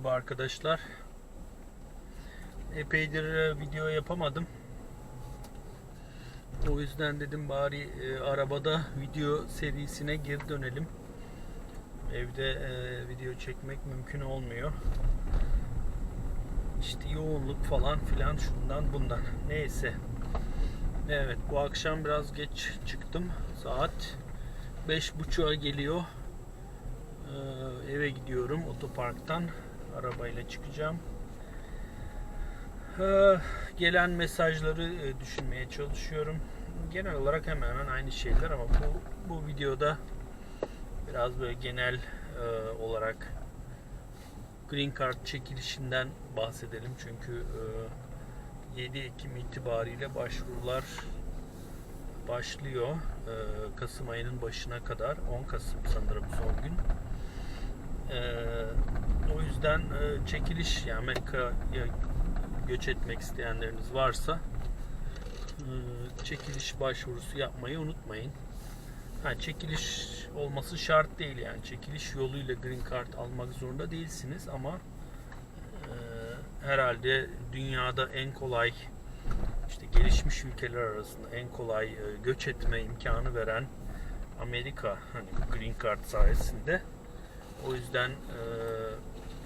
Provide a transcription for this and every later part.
Merhaba arkadaşlar. Epeydir e, video yapamadım. O yüzden dedim bari e, arabada video serisine geri dönelim. Evde e, video çekmek mümkün olmuyor. İşte yoğunluk falan filan şundan bundan. Neyse. Evet bu akşam biraz geç çıktım. Saat 5.30'a geliyor. Ee, eve gidiyorum otoparktan arabayla çıkacağım. Ee, gelen mesajları e, düşünmeye çalışıyorum. Genel olarak hemen hemen aynı şeyler ama bu bu videoda biraz böyle genel e, olarak Green Card çekilişinden bahsedelim çünkü e, 7 Ekim itibariyle başvurular başlıyor. E, Kasım ayının başına kadar 10 Kasım sanırım son gün. O yüzden e, çekiliş yani Amerika'ya göç etmek isteyenleriniz varsa e, çekiliş başvurusu yapmayı unutmayın. Ha, çekiliş olması şart değil yani çekiliş yoluyla green card almak zorunda değilsiniz ama e, herhalde dünyada en kolay işte gelişmiş ülkeler arasında en kolay e, göç etme imkanı veren Amerika hani green card sayesinde. O yüzden e,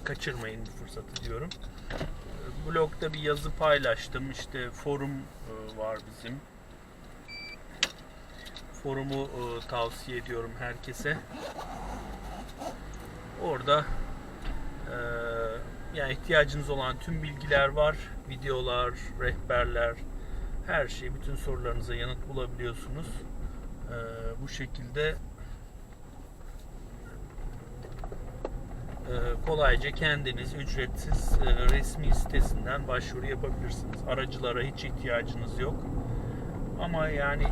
kaçırmayın bu fırsatı diyorum. Blogda bir yazı paylaştım. İşte forum e, var bizim. Forumu e, tavsiye ediyorum herkese. Orada e, yani ihtiyacınız olan tüm bilgiler var. Videolar, rehberler, her şey, bütün sorularınıza yanıt bulabiliyorsunuz. Bu şekilde e, kolayca kendiniz ücretsiz e, resmi sitesinden başvuru yapabilirsiniz. Aracılara hiç ihtiyacınız yok. Ama yani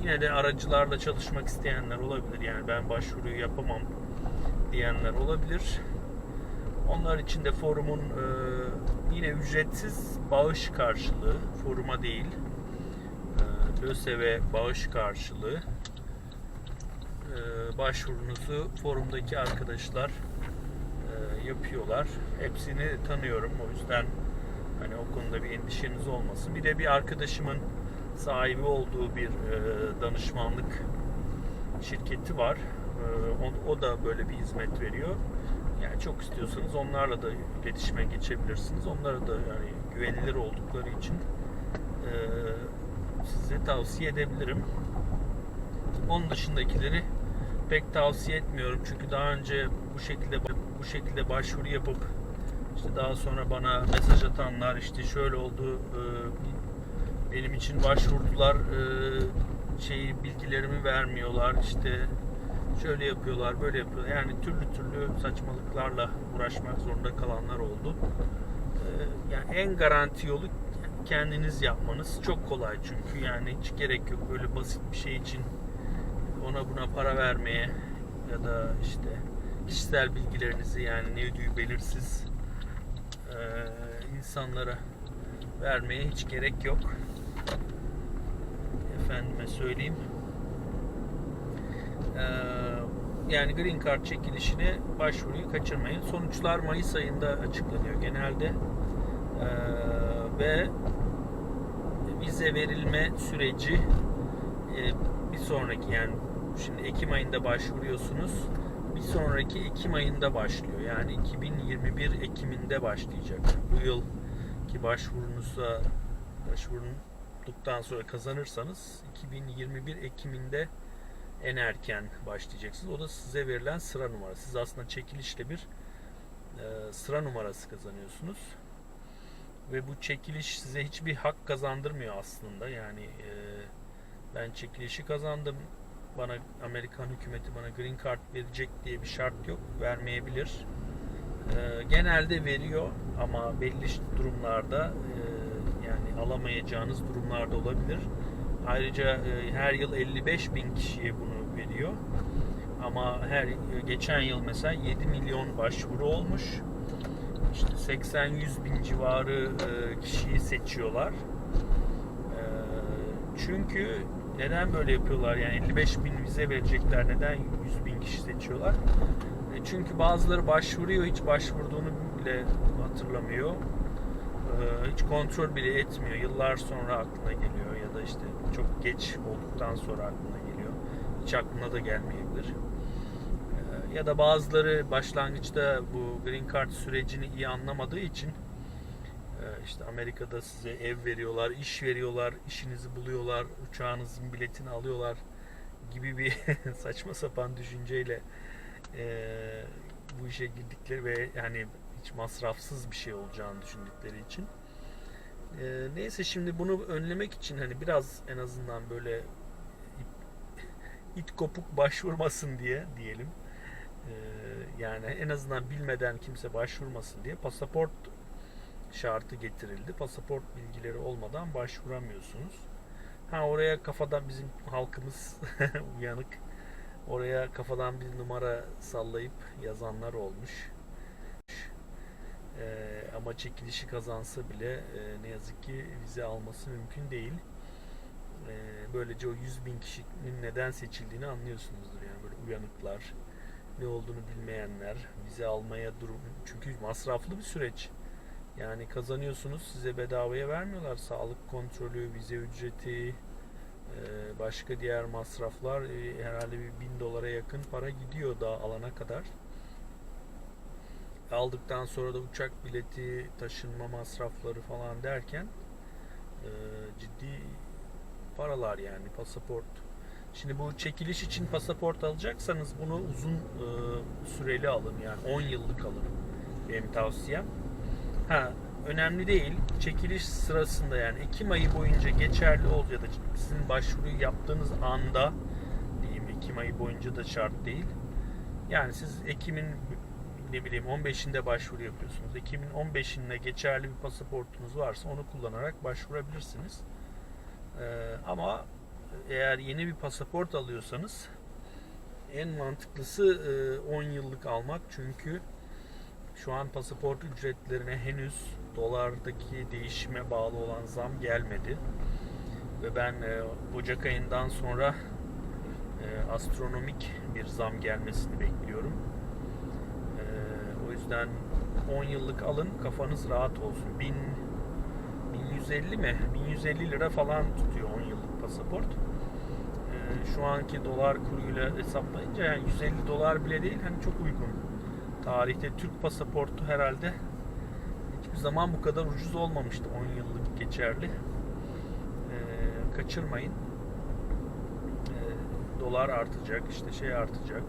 yine de aracılarla çalışmak isteyenler olabilir. Yani ben başvuruyu yapamam diyenler olabilir. Onlar için de forumun e, yine ücretsiz bağış karşılığı, foruma değil, e, LÖSEV'e bağış karşılığı e, başvurunuzu forumdaki arkadaşlar e, yapıyorlar. Hepsini tanıyorum. O yüzden hani o konuda bir endişeniz olmasın. Bir de bir arkadaşımın sahibi olduğu bir e, danışmanlık şirketi var. E, o, o da böyle bir hizmet veriyor. Yani çok istiyorsanız onlarla da iletişime geçebilirsiniz. Onlara da yani güvenilir oldukları için e, size tavsiye edebilirim. Onun dışındakileri pek tavsiye etmiyorum çünkü daha önce bu şekilde bu şekilde başvuru yapıp işte daha sonra bana mesaj atanlar işte şöyle oldu e, benim için başvurdular e, şeyi bilgilerimi vermiyorlar işte şöyle yapıyorlar böyle yapıyorlar yani türlü türlü saçmalıklarla uğraşmak zorunda kalanlar oldu. E, yani en garanti yolu kendiniz yapmanız çok kolay çünkü yani hiç gerek yok böyle basit bir şey için ona buna para vermeye ya da işte kişisel bilgilerinizi yani ne ödüğü belirsiz e, insanlara vermeye hiç gerek yok. Efendime söyleyeyim. E, yani Green Card çekilişine başvuruyu kaçırmayın. Sonuçlar Mayıs ayında açıklanıyor genelde. E, ve vize verilme süreci e, bir sonraki yani şimdi Ekim ayında başvuruyorsunuz. Bir sonraki Ekim ayında başlıyor. Yani 2021 Ekim'inde başlayacak. Bu yıl ki başvurunuza başvurunduktan sonra kazanırsanız 2021 Ekim'inde en erken başlayacaksınız. O da size verilen sıra numarası. Siz aslında çekilişle bir e, sıra numarası kazanıyorsunuz. Ve bu çekiliş size hiçbir hak kazandırmıyor aslında. Yani e, ben çekilişi kazandım bana Amerikan hükümeti bana green card verecek diye bir şart yok. Vermeyebilir. E, genelde veriyor ama belli durumlarda e, yani alamayacağınız durumlarda olabilir. Ayrıca e, her yıl 55 bin kişiye bunu veriyor. Ama her geçen yıl mesela 7 milyon başvuru olmuş. İşte 80-100 bin civarı e, kişiyi seçiyorlar. E, çünkü neden böyle yapıyorlar? Yani 55 bin vize verecekler. Neden 100 bin kişi seçiyorlar? E çünkü bazıları başvuruyor hiç başvurduğunu bile hatırlamıyor. Ee, hiç kontrol bile etmiyor. Yıllar sonra aklına geliyor ya da işte çok geç olduktan sonra aklına geliyor. Hiç aklına da gelmeyebilir. Ee, ya da bazıları başlangıçta bu green card sürecini iyi anlamadığı için e, işte Amerika'da size ev veriyorlar, iş veriyorlar, işinizi buluyorlar, uçağınızın biletini alıyorlar gibi bir saçma sapan düşünceyle e, bu işe girdikleri ve yani hiç masrafsız bir şey olacağını düşündükleri için. E, neyse şimdi bunu önlemek için hani biraz en azından böyle it, kopuk başvurmasın diye diyelim. E, yani en azından bilmeden kimse başvurmasın diye pasaport şartı getirildi. Pasaport bilgileri olmadan başvuramıyorsunuz. Ha oraya kafadan bizim halkımız uyanık. Oraya kafadan bir numara sallayıp yazanlar olmuş. Ee, ama çekilişi kazansa bile e, ne yazık ki vize alması mümkün değil. Ee, böylece o 100 bin kişinin neden seçildiğini anlıyorsunuzdur. Yani böyle uyanıklar, ne olduğunu bilmeyenler, vize almaya durum çünkü masraflı bir süreç. Yani kazanıyorsunuz size bedavaya vermiyorlar. Sağlık kontrolü, vize ücreti, e, başka diğer masraflar e, herhalde bir bin dolara yakın para gidiyor daha alana kadar. Aldıktan sonra da uçak bileti, taşınma masrafları falan derken e, ciddi paralar yani pasaport. Şimdi bu çekiliş için pasaport alacaksanız bunu uzun süreli alın yani 10 yıllık alın benim tavsiyem. Ha önemli değil. Çekiliş sırasında yani Ekim ayı boyunca geçerli ol ya da sizin başvuruyu yaptığınız anda diyeyim Ekim ayı boyunca da şart değil. Yani siz Ekim'in ne bileyim 15'inde başvuru yapıyorsunuz. Ekim'in 15'inde geçerli bir pasaportunuz varsa onu kullanarak başvurabilirsiniz. Ee, ama eğer yeni bir pasaport alıyorsanız en mantıklısı 10 yıllık almak çünkü şu an pasaport ücretlerine henüz dolardaki değişime bağlı olan zam gelmedi. Ve ben e, Ocak ayından sonra e, astronomik bir zam gelmesini bekliyorum. E, o yüzden 10 yıllık alın kafanız rahat olsun. 1000 1150 mi? 1150 lira falan tutuyor 10 yıllık pasaport. E, şu anki dolar kuruyla hesaplayınca yani 150 dolar bile değil hani çok uygun tarihte Türk pasaportu herhalde hiçbir zaman bu kadar ucuz olmamıştı. 10 yıllık geçerli. Ee, kaçırmayın. Ee, dolar artacak, işte şey artacak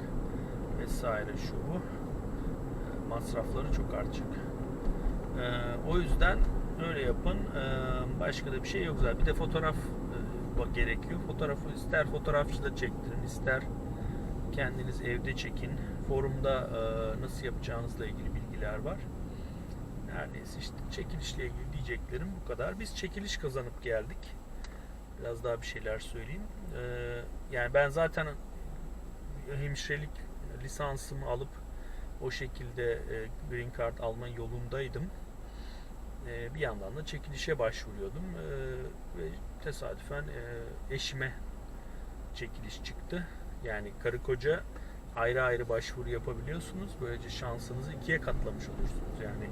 vesaire şu bu. Ee, masrafları çok artacak. Ee, o yüzden öyle yapın. Ee, başka da bir şey yok zaten. Bir de fotoğraf e, gerekiyor. Fotoğrafı ister fotoğrafçı da çektirin, ister kendiniz evde çekin. Forumda e, nasıl yapacağınızla ilgili bilgiler var. Neredeyse işte çekilişle ilgili diyeceklerim bu kadar. Biz çekiliş kazanıp geldik. Biraz daha bir şeyler söyleyeyim. E, yani ben zaten hemşirelik lisansımı alıp o şekilde e, green card alma yolundaydım. E, bir yandan da çekilişe başvuruyordum e, ve tesadüfen e, eşime çekiliş çıktı. Yani karı koca ayrı ayrı başvuru yapabiliyorsunuz. Böylece şansınızı ikiye katlamış olursunuz. Yani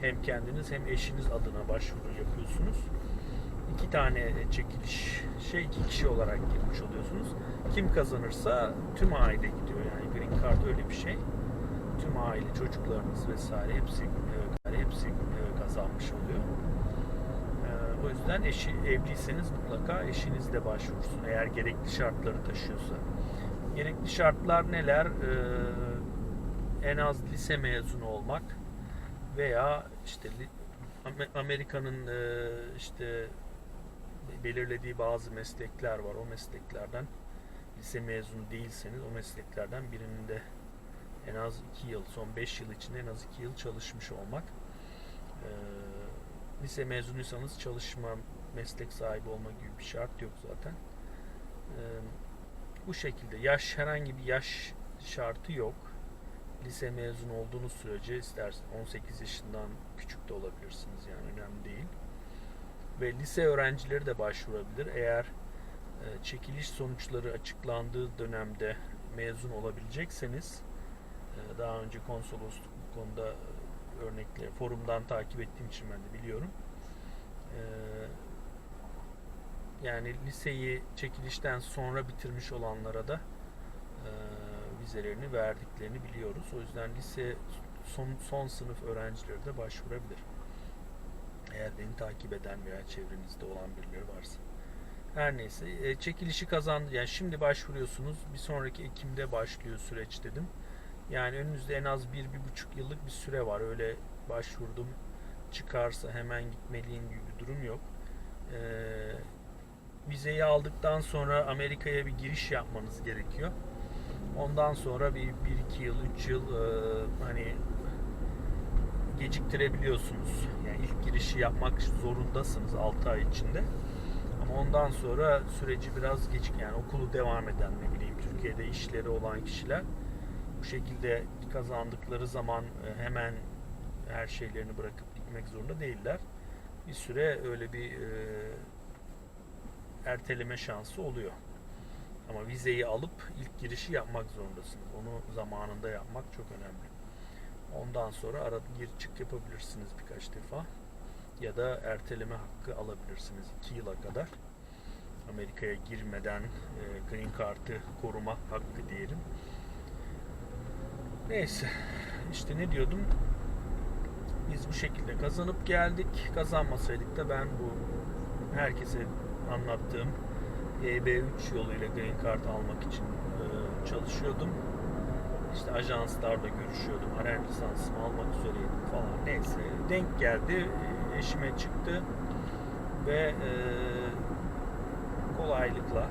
hem kendiniz hem eşiniz adına başvuru yapıyorsunuz. İki tane çekiliş şey iki kişi olarak girmiş oluyorsunuz. Kim kazanırsa tüm aile gidiyor. Yani Green Card öyle bir şey. Tüm aile, çocuklarınız vesaire hepsi e, hepsi e, kazanmış oluyor. E, o yüzden eşi evliyseniz mutlaka eşiniz de başvursun eğer gerekli şartları taşıyorsa. Gerekli şartlar neler? Ee, en az lise mezunu olmak veya işte Amerika'nın e, işte belirlediği bazı meslekler var. O mesleklerden lise mezunu değilseniz o mesleklerden birinin de en az 2 yıl, son 5 yıl içinde en az 2 yıl çalışmış olmak. Ee, lise mezunuysanız çalışma, meslek sahibi olma gibi bir şart yok zaten. Ee, bu şekilde yaş herhangi bir yaş şartı yok. Lise mezun olduğunuz sürece istersen 18 yaşından küçük de olabilirsiniz yani önemli değil. Ve lise öğrencileri de başvurabilir. Eğer e, çekiliş sonuçları açıklandığı dönemde mezun olabilecekseniz Ee, Daha önce konsolosluk bu konuda e, örnekleri forumdan takip ettiğim için ben de biliyorum. Yani liseyi çekilişten sonra bitirmiş olanlara da e, vizelerini verdiklerini biliyoruz. O yüzden lise son, son sınıf öğrencileri de başvurabilir. Eğer beni takip eden veya çevrenizde olan birileri varsa. Her neyse e, çekilişi kazandı. Yani şimdi başvuruyorsunuz. Bir sonraki Ekim'de başlıyor süreç dedim. Yani önünüzde en az bir, bir buçuk yıllık bir süre var. Öyle başvurdum çıkarsa hemen gitmeliyim gibi bir durum yok. Ee, vizeyi aldıktan sonra Amerika'ya bir giriş yapmanız gerekiyor. Ondan sonra bir, bir iki yıl, üç yıl e, hani geciktirebiliyorsunuz. Yani ilk girişi yapmak zorundasınız 6 ay içinde. Ama ondan sonra süreci biraz gecik yani okulu devam eden ne bileyim Türkiye'de işleri olan kişiler bu şekilde kazandıkları zaman e, hemen her şeylerini bırakıp gitmek zorunda değiller. Bir süre öyle bir e, erteleme şansı oluyor. Ama vizeyi alıp ilk girişi yapmak zorundasınız. Onu zamanında yapmak çok önemli. Ondan sonra arada gir çık yapabilirsiniz birkaç defa. Ya da erteleme hakkı alabilirsiniz 2 yıla kadar. Amerika'ya girmeden e, green card'ı koruma hakkı diyelim. Neyse. işte ne diyordum? Biz bu şekilde kazanıp geldik. Kazanmasaydık da ben bu herkese anlattığım EB3 yoluyla green card almak için e, çalışıyordum. İşte ajanslarla görüşüyordum. Aren lisansımı almak üzereydim falan. Neyse denk geldi. e, Eşime çıktı ve e, kolaylıkla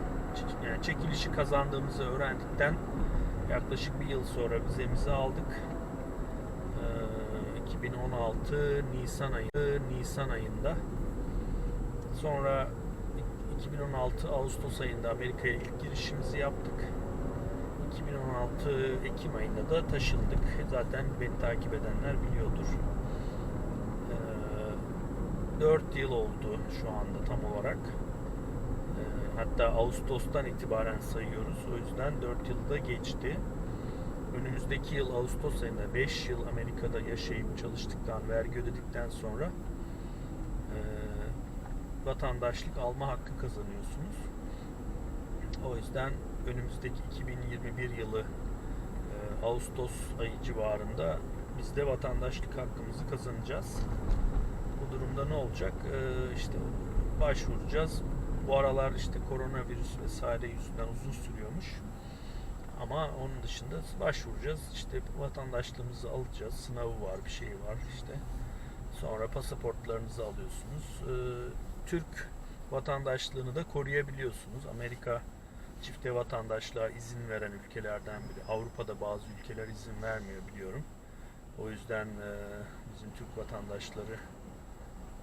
yani çekilişi kazandığımızı öğrendikten yaklaşık bir yıl sonra vizemizi aldık. E, 2016 Nisan ayı Nisan ayında sonra 2016 Ağustos ayında Amerika'ya ilk girişimizi yaptık. 2016 Ekim ayında da taşındık. Zaten beni takip edenler biliyordur. Ee, 4 yıl oldu şu anda tam olarak. Ee, hatta Ağustos'tan itibaren sayıyoruz. O yüzden 4 yılda geçti. Önümüzdeki yıl Ağustos ayında 5 yıl Amerika'da yaşayıp çalıştıktan, vergi ödedikten sonra e, vatandaşlık alma hakkı kazanıyorsunuz. O yüzden önümüzdeki 2021 yılı e, Ağustos ayı civarında biz de vatandaşlık hakkımızı kazanacağız. Bu durumda ne olacak? E, işte başvuracağız. Bu aralar işte koronavirüs vesaire yüzünden uzun sürüyormuş. Ama onun dışında başvuracağız. İşte vatandaşlığımızı alacağız. Sınavı var, bir şey var işte. Sonra pasaportlarınızı alıyorsunuz. Ee, Türk vatandaşlığını da koruyabiliyorsunuz. Amerika çifte vatandaşlığa izin veren ülkelerden biri. Avrupa'da bazı ülkeler izin vermiyor biliyorum. O yüzden e, bizim Türk vatandaşları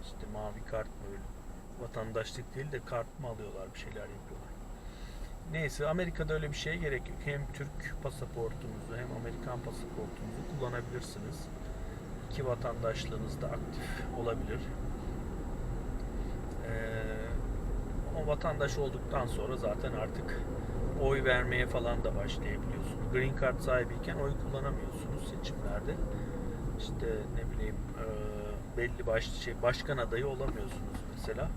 işte mavi kart mı vatandaşlık değil de kart mı alıyorlar bir şeyler yapıyorlar. Neyse Amerika'da öyle bir şeye gerek yok. Hem Türk pasaportunuzu hem Amerikan pasaportunuzu kullanabilirsiniz. İki vatandaşlığınız da aktif olabilir. Ee, o vatandaş olduktan sonra zaten artık oy vermeye falan da başlayabiliyorsunuz. Green Card sahibiyken oy kullanamıyorsunuz seçimlerde. İşte ne bileyim e, belli başlı şey başkan adayı olamıyorsunuz mesela.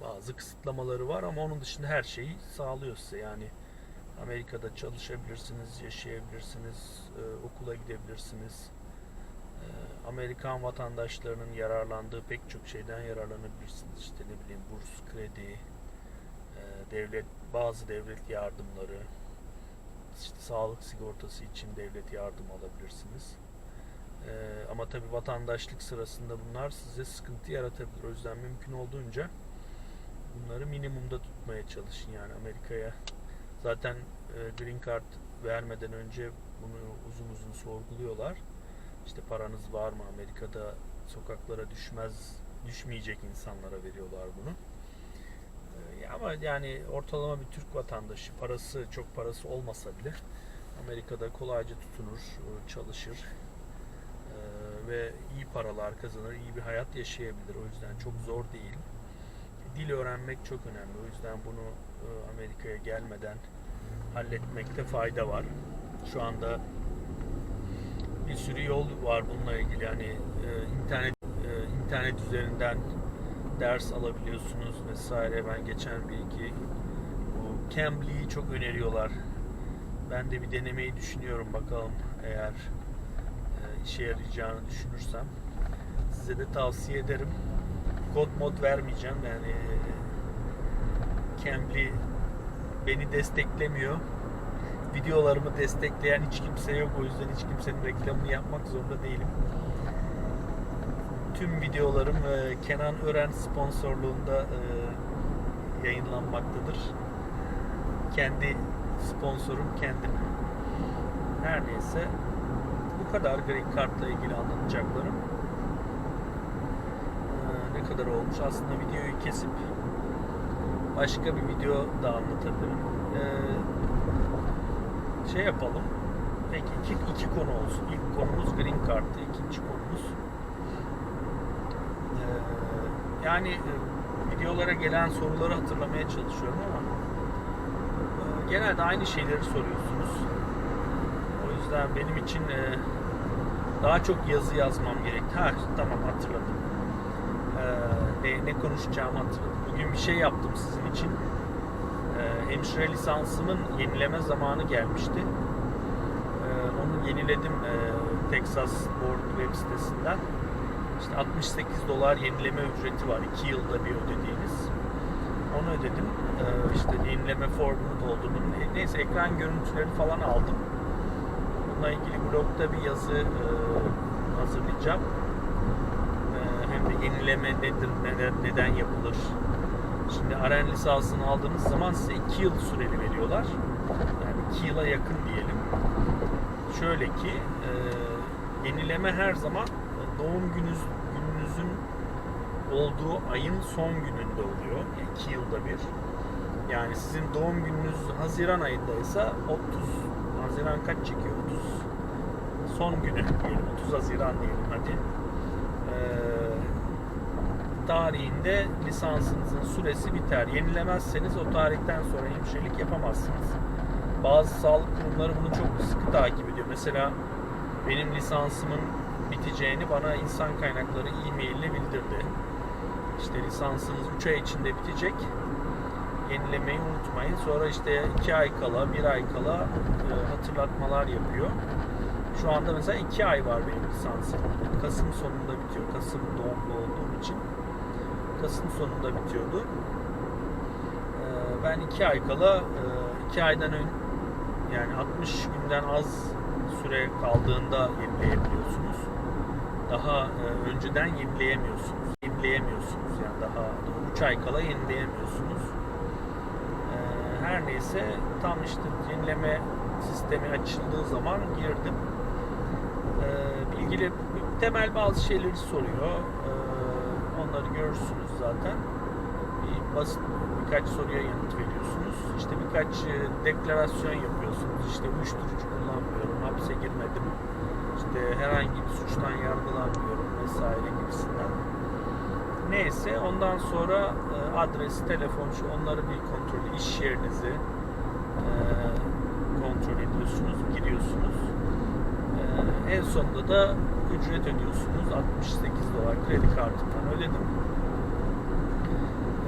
Bazı kısıtlamaları var ama onun dışında her şeyi sağlıyor size. Yani Amerika'da çalışabilirsiniz, yaşayabilirsiniz, e, okula gidebilirsiniz. Amerikan vatandaşlarının yararlandığı pek çok şeyden yararlanabilirsiniz. İşte ne bileyim burs, kredi, e, devlet bazı devlet yardımları, işte sağlık sigortası için devlet yardım alabilirsiniz. E, ama tabi vatandaşlık sırasında bunlar size sıkıntı yaratabilir. O yüzden mümkün olduğunca bunları minimumda tutmaya çalışın yani Amerika'ya zaten e, green card vermeden önce bunu uzun uzun sorguluyorlar. İşte paranız var mı? Amerika'da sokaklara düşmez düşmeyecek insanlara veriyorlar bunu. E, ya ama yani ortalama bir Türk vatandaşı parası çok parası olmasa bile Amerika'da kolayca tutunur, e, çalışır e, ve iyi paralar kazanır, iyi bir hayat yaşayabilir. O yüzden çok zor değil. Dil öğrenmek çok önemli. O yüzden bunu e, Amerika'ya gelmeden halletmekte fayda var. Şu anda bir sürü yol var bununla ilgili. Yani e, internet e, internet üzerinden ders alabiliyorsunuz vesaire. Ben geçen bir iki bu Cambly'i çok öneriyorlar. Ben de bir denemeyi düşünüyorum bakalım eğer e, işe yarayacağını düşünürsem. Size de tavsiye ederim. Kod mod vermeyeceğim yani e, Cambly beni desteklemiyor. Videolarımı destekleyen hiç kimse yok. O yüzden hiç kimsenin reklamını yapmak zorunda değilim. Tüm videolarım e, Kenan Ören sponsorluğunda e, yayınlanmaktadır. Kendi sponsorum kendim. Her neyse bu kadar Green Card'la ilgili anlatacaklarım. Ee, ne kadar olmuş? Aslında videoyu kesip başka bir video da anlatabilirim. Ee, şey yapalım. Peki iki, iki konu olsun. İlk konumuz Green Card'tı. ikinci konumuz ee, yani videolara gelen soruları hatırlamaya çalışıyorum ama e, genelde aynı şeyleri soruyorsunuz. O yüzden benim için e, daha çok yazı yazmam gerekti. Ha tamam hatırladım. Ee, ne, ne konuşacağımı hatırladım. Bugün bir şey yaptım sizin için. Hemşire lisansımın yenileme zamanı gelmişti. Ee, onu yeniledim e, Texas Board web sitesinden. İşte 68 dolar yenileme ücreti var. 2 yılda bir ödediğiniz. Onu ödedim. Ee, işte yenileme formunu doldurdum. Ne- Neyse ekran görüntüleri falan aldım. Bununla ilgili blogda bir yazı e, hazırlayacağım. E, hem de yenileme nedir, neden, neden yapılır. Şimdi RN lisansını aldığınız zaman size 2 yıl süreli veriyorlar. Yani 2 yıla yakın diyelim. Şöyle ki e, yenileme her zaman doğum gününüz, gününüzün olduğu ayın son gününde oluyor. 2 yılda bir. Yani sizin doğum gününüz Haziran ayındaysa 30 Haziran kaç çekiyor? 30 son günü diyelim. 30 Haziran diyelim hadi. Tarihinde lisansınızın süresi biter. Yenilemezseniz o tarihten sonra hemşirelik yapamazsınız. Bazı sağlık kurumları bunu çok sıkı takip ediyor. Mesela benim lisansımın biteceğini bana insan kaynakları e-mail bildirdi. İşte lisansınız 3 ay içinde bitecek. Yenilemeyi unutmayın. Sonra işte 2 ay kala, 1 ay kala e, hatırlatmalar yapıyor. Şu anda mesela 2 ay var benim lisansım. Kasım sonunda bitiyor. Kasım doğumlu olduğum için. Kasım sonunda bitiyordu. E, ben 2 ay kala 2 aydan ön yani 60 günden az süre kaldığında yenileyebiliyorsunuz. Daha e, önceden yenileyemiyorsunuz. Yenileyemiyorsunuz yani daha 3 ay kala yenileyemiyorsunuz. E, her neyse tam işte yenileme sistemi açıldığı zaman girdim. E, ilgili temel bazı şeyleri soruyor. Onları görürsünüz zaten. Bir basit birkaç soruya yanıt veriyorsunuz. İşte birkaç e, deklarasyon yapıyorsunuz. İşte uyuşturucu kullanmıyorum, hapse girmedim. İşte herhangi bir suçtan yargılanmıyorum vesaire gibisinden. Neyse ondan sonra e, adres, telefon, şu onları bir kontrol, iş yerinizi e, kontrol ediyorsunuz, giriyorsunuz. En sonunda da ücret ödüyorsunuz. 68 dolar kredi kartımdan ödedim.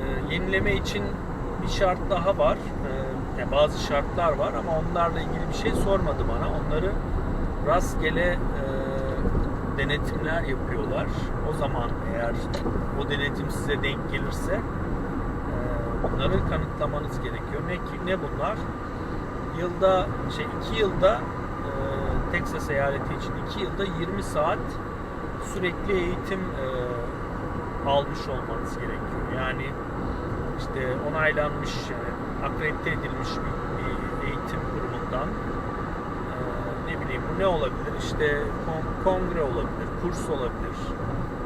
E, yenileme için bir şart daha var. E, bazı şartlar var ama onlarla ilgili bir şey sormadı bana. Onları rastgele e, denetimler yapıyorlar. O zaman eğer o denetim size denk gelirse e, bunları kanıtlamanız gerekiyor. Ne ne bunlar? Yılda şey iki yılda e, Texas eyaleti için iki yılda 20 saat sürekli eğitim e, almış olmanız gerekiyor. Yani işte onaylanmış, yani akredite edilmiş bir, bir eğitim kurumundan e, ne bileyim bu ne olabilir? İşte kon- kongre olabilir, kurs olabilir,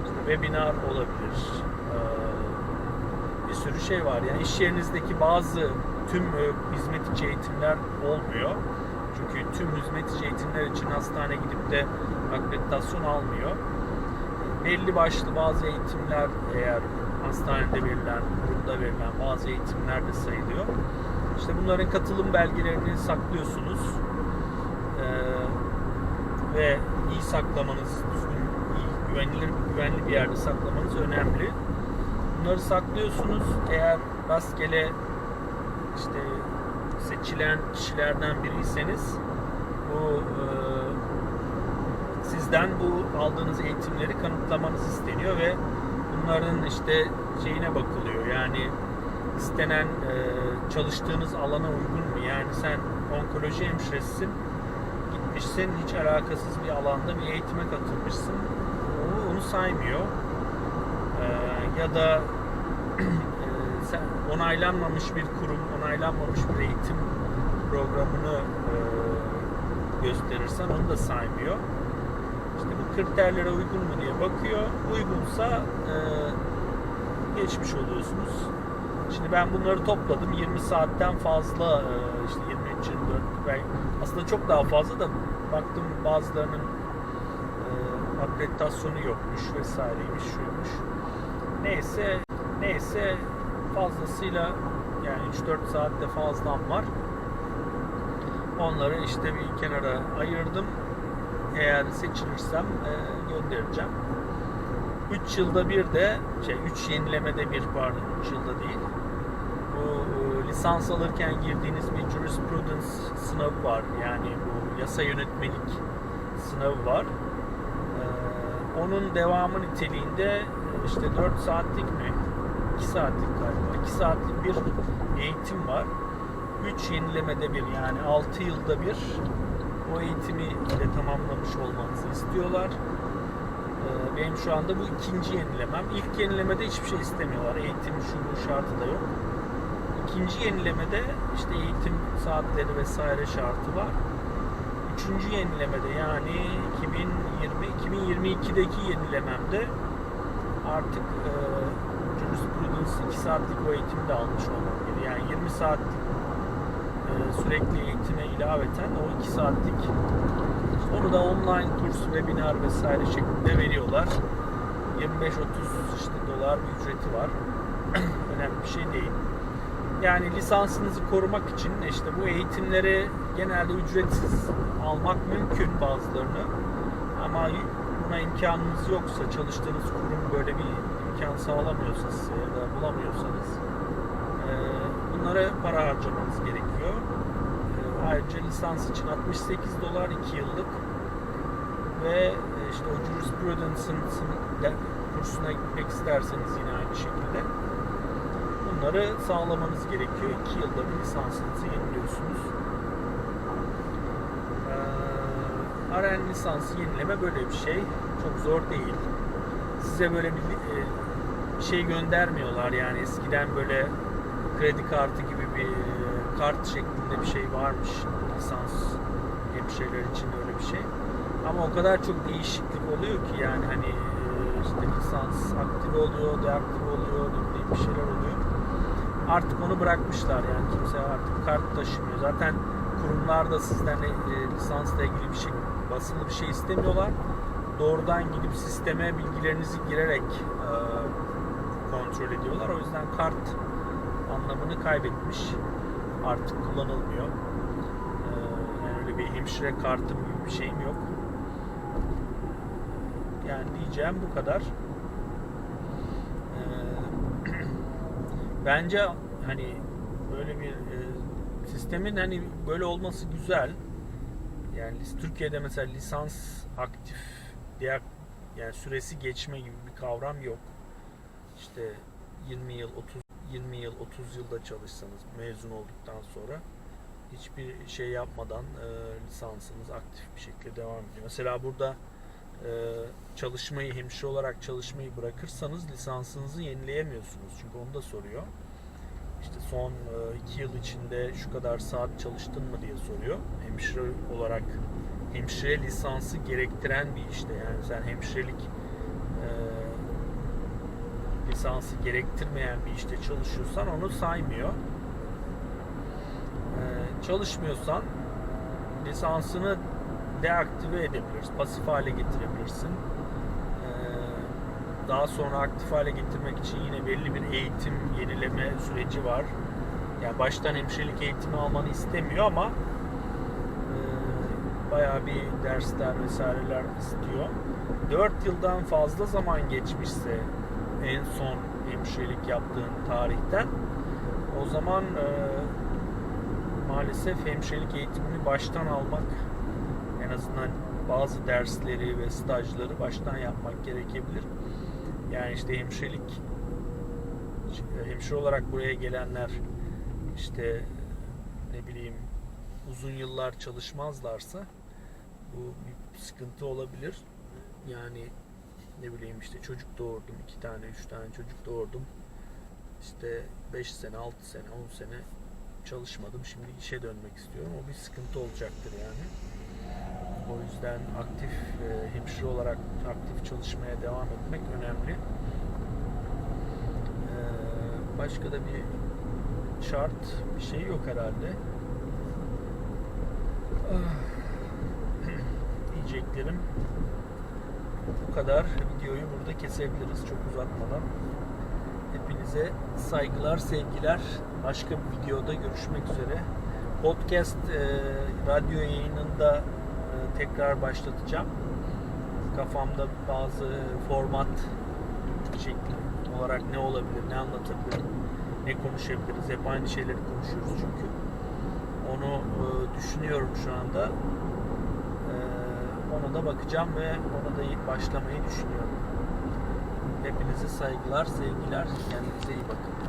işte webinar olabilir. E, bir sürü şey var. Yani iş yerinizdeki bazı tüm e, hizmet içi eğitimler olmuyor. Tüm hizmet içi eğitimler için hastane gidip de akreditasyon almıyor. Belli başlı bazı eğitimler eğer hastanede verilen, kurumda verilen bazı eğitimler de sayılıyor. İşte bunların katılım belgelerini saklıyorsunuz. Ee, ve iyi saklamanız, iyi, güvenilir, güvenli bir yerde saklamanız önemli. Bunları saklıyorsunuz. Eğer rastgele işte seçilen kişilerden biriyseniz bu e, sizden bu aldığınız eğitimleri kanıtlamanız isteniyor ve bunların işte şeyine bakılıyor. Yani istenen e, çalıştığınız alana uygun mu? Yani sen onkoloji hemşiresisin gitmişsin hiç alakasız bir alanda bir eğitime katılmışsın. O onu saymıyor. E, ya da e, sen onaylanmamış bir kurum, onaylanmamış bir eğitim programını e, gösterirsen onu da saymıyor. İşte bu kriterlere uygun mu diye bakıyor. Uygunsa e, geçmiş oluyorsunuz. Şimdi ben bunları topladım. 20 saatten fazla e, işte 23 24 belki aslında çok daha fazla da baktım bazılarının e, akreditasyonu yokmuş vesaireymiş şuymuş. Neyse neyse fazlasıyla yani 3-4 saatte fazlam var. Onları işte bir kenara ayırdım. Eğer seçilirsem e, göndereceğim. 3 yılda bir de şey 3 yenilemede bir pardon 3 yılda değil. Bu e, lisans alırken girdiğiniz bir jurisprudence sınavı var. Yani bu yasa yönetmelik sınavı var. E, onun devamı niteliğinde e, işte 4 saatlik mi 2 saatlik galiba 2 saatlik bir eğitim var. 3 yenilemede bir yani 6 yılda bir o eğitimi de tamamlamış olmanızı istiyorlar. Ee, Benim şu anda bu ikinci yenilemem. İlk yenilemede hiçbir şey istemiyorlar. Eğitim şu bu şartı da yok. İkinci yenilemede işte eğitim saatleri vesaire şartı var. Üçüncü yenilemede yani 2020 2022'deki yenilememde artık e, jurisprudence 2 saatlik o eğitimi de almış olmam gerekiyor. Yani 20 saatlik sürekli eğitime ilaveten o 2 saatlik onu da online kurs, webinar vesaire şeklinde veriyorlar. 25-30 işte dolar bir ücreti var. Önemli bir şey değil. Yani lisansınızı korumak için işte bu eğitimleri genelde ücretsiz almak mümkün bazılarını. Ama buna imkanınız yoksa, çalıştığınız kurum böyle bir imkan sağlamıyorsa size ya da bulamıyorsanız bunlara para harcamanız gerekiyor. E, Ayrıca lisans için 68 dolar 2 yıllık ve e, işte o jurisprudence'ın de- kursuna gitmek isterseniz yine aynı şekilde bunları sağlamanız gerekiyor. 2 yılda bir lisansınızı yeniliyorsunuz. Ee, RN lisansı yenileme böyle bir şey. Çok zor değil. Size böyle bir e, bir şey göndermiyorlar yani eskiden böyle kredi kartı gibi e, kart şeklinde bir şey varmış lisans hemşireler için öyle bir şey. Ama o kadar çok değişiklik oluyor ki yani hani e, işte lisans aktif oluyor, deaktif oluyor, ne bir şeyler oluyor. Artık onu bırakmışlar yani kimse artık kart taşımıyor. Zaten kurumlar da sizden e, lisansla ilgili bir şey basılı bir şey istemiyorlar. Doğrudan gidip sisteme bilgilerinizi girerek e, kontrol ediyorlar. O yüzden kart anlamını kaybetmiş. Artık kullanılmıyor. Ee, yani öyle bir hemşire kartım gibi bir şeyim yok. Yani diyeceğim bu kadar. Ee, bence hani böyle bir e, sistemin hani böyle olması güzel. Yani Türkiye'de mesela lisans aktif diğer yani süresi geçme gibi bir kavram yok. İşte 20 yıl 30 20 yıl 30 yılda çalışsanız mezun olduktan sonra hiçbir şey yapmadan e, lisansınız aktif bir şekilde devam ediyor. Mesela burada e, çalışmayı hemşire olarak çalışmayı bırakırsanız lisansınızı yenileyemiyorsunuz. Çünkü onu da soruyor. İşte son 2 yıl içinde şu kadar saat çalıştın mı diye soruyor. Hemşire olarak hemşire lisansı gerektiren bir işte. Yani sen hemşirelik e, lisansı gerektirmeyen bir işte çalışıyorsan onu saymıyor. Ee, çalışmıyorsan lisansını deaktive edebilirsin, pasif hale getirebilirsin. Ee, daha sonra aktif hale getirmek için yine belli bir eğitim yenileme süreci var. Yani baştan hemşirelik eğitimi almanı istemiyor ama e, bayağı bir dersler vesaireler istiyor. 4 yıldan fazla zaman geçmişse en son hemşirelik yaptığın tarihten o zaman e, maalesef hemşirelik eğitimini baştan almak en azından bazı dersleri ve stajları baştan yapmak gerekebilir. Yani işte hemşirelik hemşire olarak buraya gelenler işte ne bileyim uzun yıllar çalışmazlarsa bu bir sıkıntı olabilir. Yani ne bileyim işte çocuk doğurdum, iki tane, üç tane çocuk doğurdum. İşte 5 sene, 6 sene, 10 sene çalışmadım. Şimdi işe dönmek istiyorum. O bir sıkıntı olacaktır yani. O yüzden aktif e, hemşire olarak aktif çalışmaya devam etmek önemli. E, başka da bir şart bir şey yok herhalde. Ah. bu kadar. Videoyu burada kesebiliriz çok uzatmadan. Hepinize saygılar, sevgiler. Başka bir videoda görüşmek üzere. Podcast e, radyo yayınında e, tekrar başlatacağım. Kafamda bazı format şekli olarak ne olabilir, ne anlatabilirim, ne konuşabiliriz. Hep aynı şeyleri konuşuyoruz çünkü. Onu e, düşünüyorum şu anda. E, ona da bakacağım ve ona da başlamayı düşünüyorum. Hepinize saygılar, sevgiler. Kendinize iyi bakın.